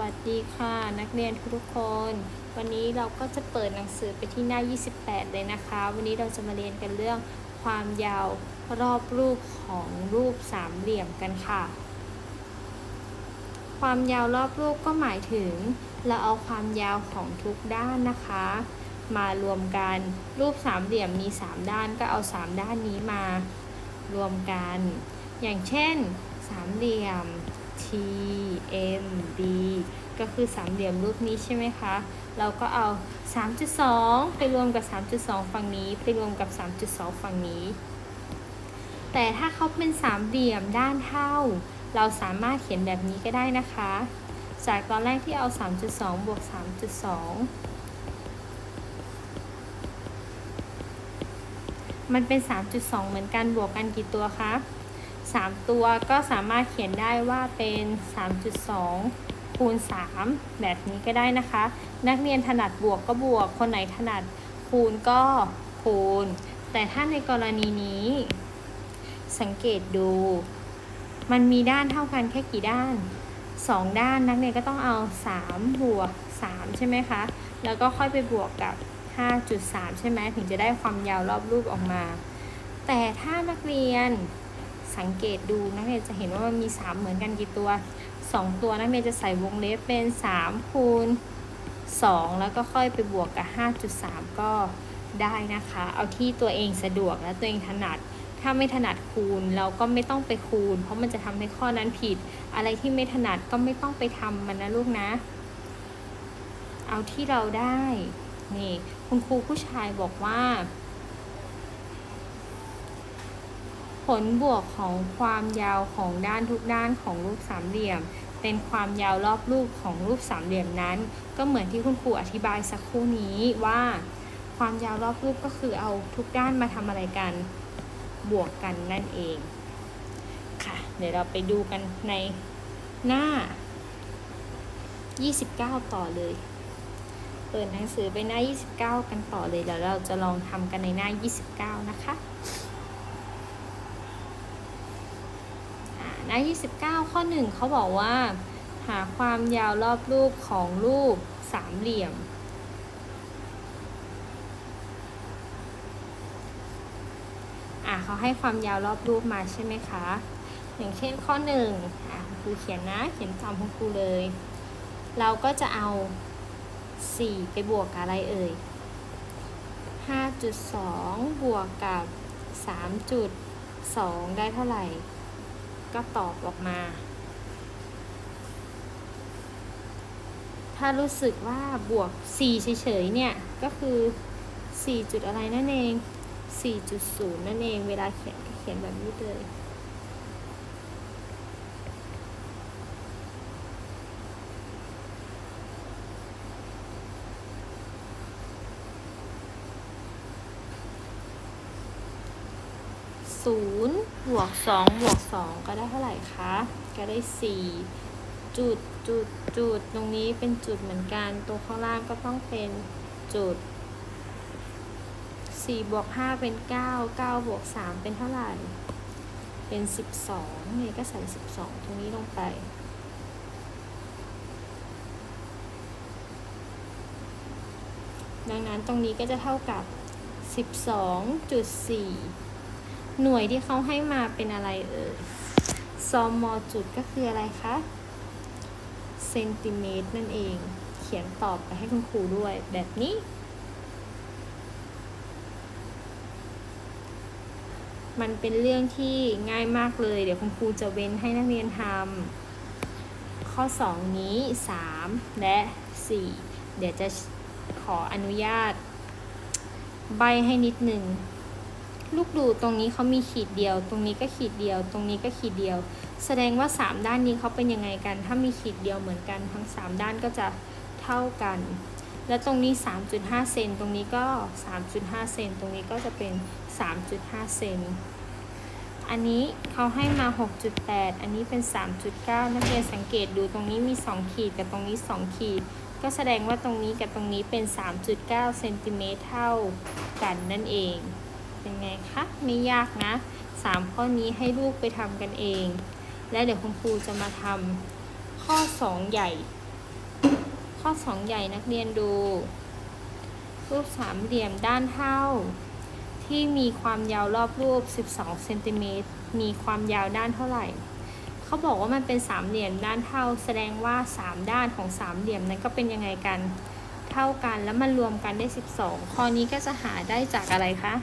วัสดีค่ะ นักเรียนทุกคน วันนี้เราก็จะเปิดหนังสือไปที่หน้า 28 เลยนะคะ วันนี้เราจะมาเรียนกันเรื่องความยาวรอบรูปของรูปสามเหลี่ยมกันค่ะ ความยาวรอบรูปก็หมายถึง เราเอาความยาวของทุกด้านนะคะ มารวมกันรูปสามเหลี่ยมมี 3 ด้านก็เอา 3 ด้านนี้มารวมกัน อย่างเช่น สามเหลี่ยม T M B ก็คือสามเหลี่ยมรูปนี้ใช่ไหมคะ เราก็เอา 3.2 ไปรวมกับ 3.2 ฝั่งนี้ ไปรวมกับ 3.2 ฝั่งนี้ แต่ถ้าเขาเป็นสามเหลี่ยมด้านเท่า เราสามารถเขียนแบบนี้ก็ได้นะคะ จากตอนแรกที่เอา 3.2 บวก 3.2มันเป็น 3.2 เหมือนกัน บวกกันกี่ตัวคะ 3 ตัวก็สามารถเขียนได้ว่าเป็น 3.2 คูณ 3 แบบนี้ก็ได้นะคะ นักเรียนถนัดบวกก็บวก คนไหนถนัดคูณก็คูณ แต่ถ้าในกรณีนี้ สังเกตดู มันมีด้านเท่ากันแค่กี่ด้าน 2 ด้านนักเรียนก็ต้องเอา 3 บวก 3 ใช่ไหมคะ แล้วก็ค่อยไปบวกกับ 5.3 ใช่ไหมถึงจะได้ความยาวรอบรูปออกมา แต่ถ้านักเรียน สังเกตดูนักเรียนจะเห็นว่ามันมี 3 เหมือนกันกี่ตัว 2 ตัวนักเรียนจะใส่วงเล็บเป็น 3 คูณ 2 แล้วก็ค่อยไปบวกกับ 5.3 ก็ได้นะคะ เอาที่ตัวเองสะดวกและตัวเองถนัด ถ้าไม่ถนัดคูณเราก็ไม่ต้องไปคูณ เพราะมันจะทำให้ข้อนั้นผิด อะไรที่ไม่ถนัดก็ไม่ต้องไปทำมันนะลูกนะ เอาที่เราได้ นี่คุณครูผู้ชายบอกว่า ผลบวกของความยาวของด้านทุกด้านของรูปสามเหลี่ยม เป็นความยาวรอบรูปของรูปสามเหลี่ยมนั้น ก็เหมือนที่คุณครูอธิบายสักครู่นี้ว่า ความยาวรอบรูปก็คือเอาทุกด้านมาทำอะไรกัน บวกกันนั่นเองค่ะ เดี๋ยวเราไปดูกันในหน้า 29 ต่อเลย เปิดหนังสือไปหน้า 29 กันต่อเลย เดี๋ยวเราจะลองทำกันในหน้า 29 นะคะ ห น้า 29 ข้อ 1 เขาบอกว่า หาความยาวรอบรูปของรูปสามเหลี่ยม อะเขาให้ความยาวรอบรูปมาใช่ไหมคะ อย่างเช่นข้อ1อะครูเขียนนะ เขียนตามคุณครูเลย เราก็จะเอา 4 ไปบวกกับอะไรเอ่ย 5.2 บวกกับ 3.2 ได้เท่าไหร่ ก็ตอบออกมา ถ้ารู้สึกว่าบวก 4 เฉยๆ เนี่ย ก็คือ 4 จุดอะไรนั่นเอง 4.0 นั่นเอง เวลาเขียนเขียนแบบนี้เลย ศูนย์บว กสองบวกสองก็ได้เท่าไหร่คะ ก็ได้สี่จุดจุดจุดตรงนี้เป็นจุดเหมือนกัน ตรงข้างล่างก็ต้องเป็นจุดสี่บวกห้าเป็นเก้าเก้าบวกสามเป็นเท่าไหร่ เป็นสิบสองนี่ก็ใส่สิบสองตรงนี้ลงไป ดังนั้นตรงนี้ก็จะเท่ากับ 12.4 หน่วยที่เขาให้มาเป็นอะไรเอ่ยซอมมอจุดก็คืออะไรคะเซนติเมตรนั่นเอง เขียนตอบไปให้คุณครูด้วยแบบนี้ มันเป็นเรื่องที่ง่ายมากเลย เดี๋ยวคุณครูจะเว้นให้นักเรียนทำข้อ 2 นี้ 3 และ 4 เดี๋ยวจะขออนุญาต ใบให้นิดหนึ่ง ลูกดูตรงนี้เขามีขีดเดียว ตรงนี้ก็ขีดเดียว ตรงนี้ก็ขีดเดียว แสดงว่า 3 ด้านนี้เขาเป็นยังไงกัน ถ้ามีขีดเดียวเหมือนกันทั้ง 3 ด้านก็จะเท่ากัน และตรงนี้ 3.5 เซน ตรงนี้ก็ 3.5 เซน ตรงนี้ก็จะเป็น 3.5 เซน อันนี้เขาให้มา 6.8 อันนี้เป็น 3.9 นักเรียนสังเกตดูตรงนี้มี 2 ขีดกับตรงนี้ 2 ขีด ก็แสดงว่าตรงนี้กับตรงนี้เป็น 3.9 เซนติเมตรเท่ากันนั่นเอง เป็นไงคะไม่ยากนะ 3 ข้อนี้ให้ลูกไปทำกันเอง และเดี๋ยวคุณครูจะมาทำข้อ 2 ใหญ่ ข้อ 2 ใหญ่นักเรียนดู รูปสามเหลี่ยมด้านเท่า ที่มีความยาวรอบรูป 12เซนติเมตรมีความยาวด้านเท่าไหร่ เขาบอกว่ามันเป็นสามเหลี่ยมด้านเท่า แสดงว่า 3 ด้านของสามเหลี่ยมนั้นก็เป็นยังไงกันเท่ากันแล้วมันรวมกันได้ 12 ข้อนี้ก็จะหาได้จากอะไรคะ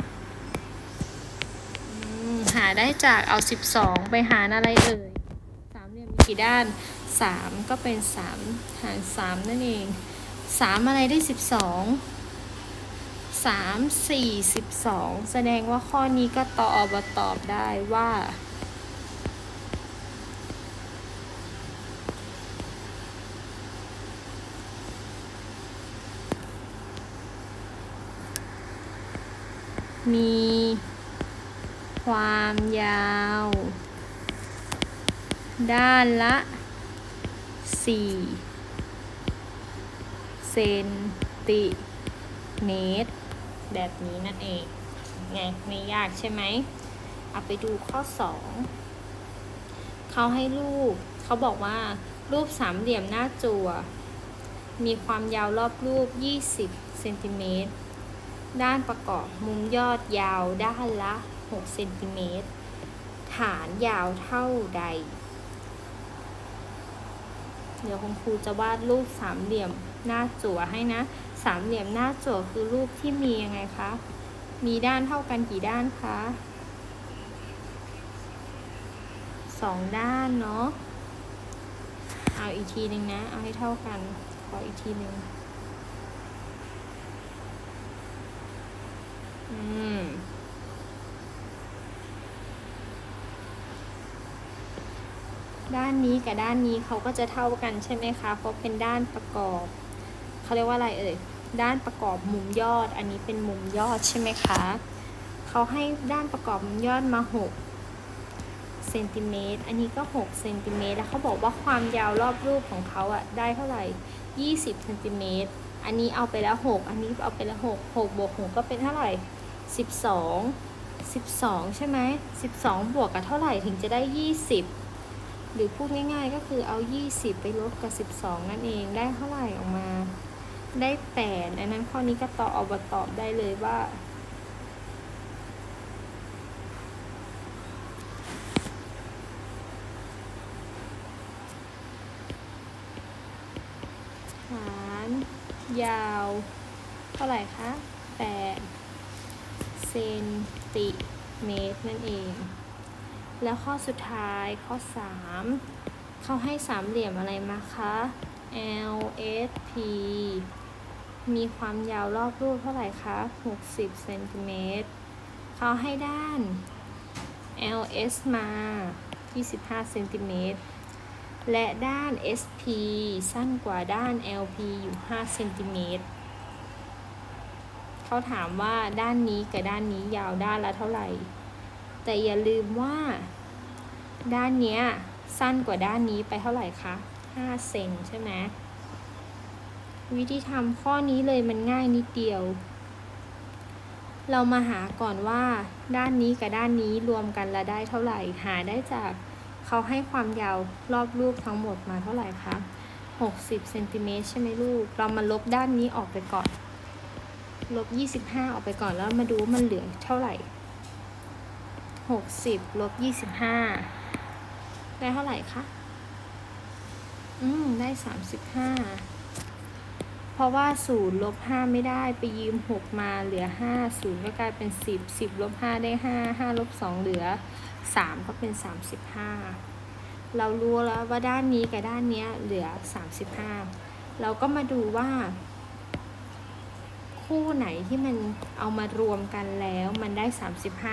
หาได้จากเอา 12 ไปหารอะไรเอ่ยสามเหลี่ยมมีกี่ด้าน 3 ก็เป็น 3 หาร 3 นั่นเอง 3 อะไรได้ 12 3 4 12 แสดงว่าข้อนี้ก็ตอบตอบได้ว่ามี ความยาว ด้านละ 4 เซนติเมตร แบบนี้นั่นเอง ไง ไม่ยากใช่ไหม เอาไปดูข้อ 2 เขาให้รูป เขาบอกว่ารูปสามเหลี่ยมหน้าจั่ว มีความยาวรอบรูป 20 เซนติเมตร ด้านประกอบมุมยอดยาวด้านละ 6เซนติเมตร ฐานยาวเท่าใด เดี๋ยวคุณครูจะวาดรูปสามเหลี่ยมหน้าจั่วให้นะ สามเหลี่ยมหน้าจั่วคือรูปที่มียังไงคะ มีด้านเท่ากันกี่ด้านคะสองด้านเนาะ เอาอีกทีหนึ่งนะ เอาให้เท่ากัน ขออีกทีหนึ่งอืม ด้านนี้กับด้านนี้เขาก็จะเท่ากันใช่ไหมคะเพราะเป็นด้านประกอบเขาเรียกว่าอะไรเอ่ยด้านประกอบมุมยอด อันนี้เป็นมุมยอดใช่ไหมคะเขาให้ด้านประกอบมุมยอดมา6เซนติเมตรอันนี้ก็6เซนติเมตรแล้วเขาบอกว่าความยาวรอบรูปของเขาอะได้เท่าไหร่ 20เซนติเมตรอันนี้เอาไปแล้ว 6 อันนี้เอาไปแล้ว 6 6บวก6ก็เป็นเท่าไหร่ 12 12 ใช่ไหม 12 บวกกับเท่าไหร่ถึงจะได้ 20 หรือพูดง่ายๆก็คือเอา 20 ไปลบกับ 12 นั่นเองได้เท่าไหร่ออกมา ได้8อันนั้นข้อนี้ก็ตอบเอาบตอบได้เลยว่าฐานยาว เท่าไหร่คะ8เซนติเมตรนั่นเอง แล้วข้อสุดท้ายข้อ 3 เขาให้สามเหลี่ยมอะไรมาคะ LSP มีความยาวรอบรูปเท่าไหร่คะ 60 เซนติเมตร เขาให้ด้าน LS มา 25 เซนติเมตร และด้าน SP สั้นกว่าด้าน LP อยู่ 5 เซนติเมตร เขาถามว่าด้านนี้กับด้านนี้ยาวด้านละเท่าไหร่ แต่อย่าลืมว่า ด้านเนี้ยสั้นกว่าด้านนี้ไปเท่าไหร่คะ5เซนใช่ไหมวิธีทำข้อนี้เลยมันง่ายนิดเดียว เรามาหาก่อนว่า ด้านนี้กับด้านนี้รวมกันแล้วได้เท่าไหร่ หาได้จากเขาให้ความยาวรอบรูปทั้งหมดมาเท่าไหร่คะ60เซนติเมตรใช่ไหมลูก เรามาลบด้านนี้ออกไปก่อน ลบ 25 ออกไปก่อนแล้วมาดูว่ามันเหลือเท่าไหร่ 60ลบ25ได้เท่าไหร่คะ อืม ได้35เพราะว่า0ลบ5ไม่ได้ไปยืม6มาเหลือ5 0ก็กลายเป็น10 10ลบ5ได้5 5ลบ2เหลือ3ก็เป็น35เรารู้แล้วว่าด้านนี้กับด้านเนี้ยเหลือ35เราก็มาดูว่า คู่ไหนที่มันเอามารวมกันแล้วมันได้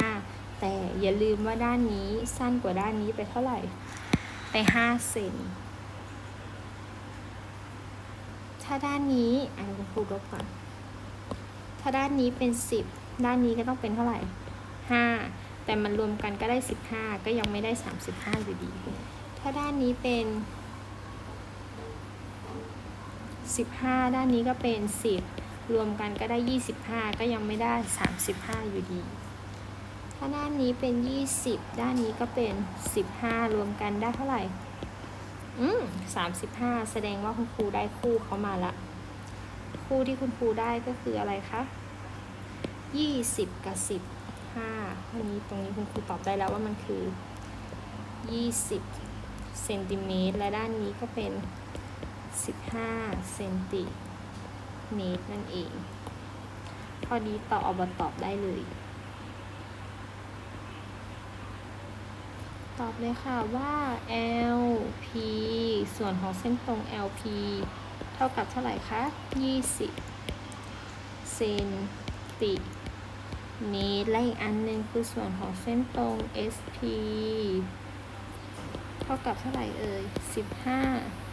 35 แต่อย่าลืมว่าด้านนี้สั้นกว่าด้านนี้ไปเท่าไหร่ ไป 5 เซน ถ้าด้านนี้อันนี้คุณครูลบก่อน ถ้าด้านนี้เป็น 10 ด้านนี้ก็ต้องเป็นเท่าไหร่ 5 แต่มันรวมกันก็ได้ 15 ก็ยังไม่ได้ 35 อยู่ดี ถ้าด้านนี้เป็น 15 ด้านนี้ก็เป็น 10 รวมกันก็ได้ 25 ก็ยังไม่ได้ 35 อยู่ดี ถ้าด้านนี้เป็น 20 ด้านนี้ก็เป็น 15 รวมกันได้เท่าไหร่ อืมสามสิบห้าแสดงว่าคุณครูได้คู่เขามาละ คู่ที่คุณครูได้ก็คืออะไรคะยี่สิบกับสิบห้าอันนี้ตรงนี้คุณครูตอบได้แล้วว่ามันคือยี่สิบเซนติเมตร และด้านนี้ก็เป็นสิบห้าเซนติเมตรนั่นเองพอดีต่ออบตอบได้เลย ตอบเลยค่ะว่า LP ส่วนของเส้นตรง LP เท่ากับเท่าไหร่คะ 20 เซนติเมตรและอีกอันหนึ่งคือส่วนของเส้นตรง SP เท่ากับเท่าไหร่เอ่ย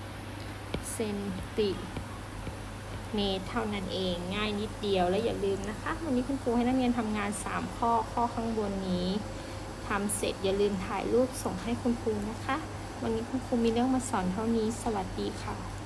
15 เซนติเมตรเท่านั้นเองง่ายนิดเดียวและอย่าลืมนะคะ วันนี้คุณครูให้นักเรียนทำงาน 3 ข้อข้อข้างบนนี้ ทำเสร็จอย่าลืมถ่ายรูปส่งให้คุณครูนะคะ วันนี้คุณครูมีเรื่องมาสอนเท่านี้ สวัสดีค่ะ